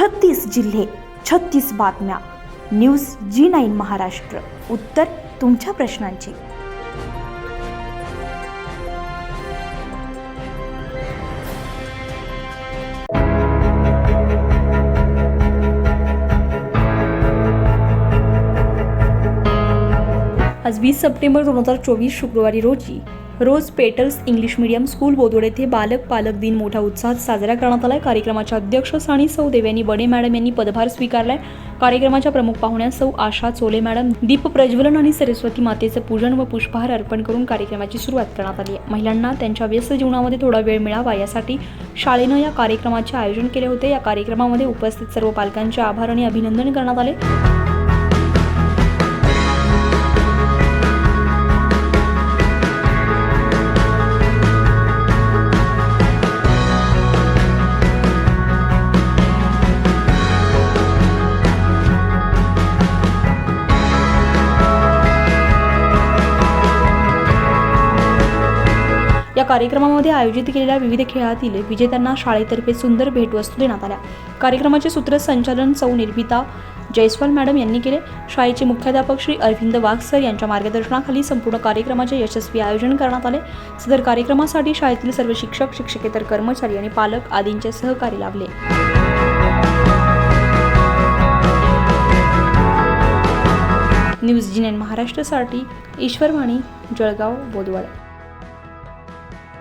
छत्तीस जिल्हे छत्तीस बातम्या. News G nine Maharashtra. उत्तर तुमच्या प्रश्नांची. आज वीस सप्टेंबर दोन हजार चोवीस शुक्रवारी रोजी rose petals English medium school Bodod येथे बालक पालक दिन मोठ्या उत्साहात साजरा करण्यात आलाय. कार्यक्रमाच्या अध्यक्ष साणी सौ देवयानी बडे मॅडम यांनी पदभार स्वीकारलाय. कार्यक्रमाच्या प्रमुख पाहुण्या सौ आशा चोले मॅडम दीप प्रज्वलन आणि सरस्वती मातेचं पूजन व पुष्पहार अर्पण करून कार्यक्रमाची सुरुवात करण्यात आली आहे. महिलांना त्यांच्या व्यस्त जीवनामध्ये थोडा वेळ मिळावा यासाठी शाळेनं या कार्यक्रमाचे आयोजन केले होते. या कार्यक्रमामध्ये उपस्थित सर्व पालकांचे आभार आणि अभिनंदन करण्यात आले. या कार्यक्रमामध्ये आयोजित केलेल्या विविध खेळातील विजेत्यांना शाळेतर्फे सुंदर भेटवस्तू देण्यात आल्या. कार्यक्रमाचे सूत्रसंचालन सौ निर्भिता जयस्वाल मॅडम यांनी केले. शाळेचे मुख्याध्यापक श्री अरविंद वाघ सर यांच्या मार्गदर्शनाखाली संपूर्ण कार्यक्रमाचे यशस्वी आयोजन करण्यात आले. सदर कार्यक्रमासाठी शाळेतील सर्व शिक्षक शिक्षकेतर कर्मचारी आणि पालक आदींचे सहकार्य लाभले. न्यूज जी महाराष्ट्रासाठी ईश्वरवाणी जळगाव बोदवड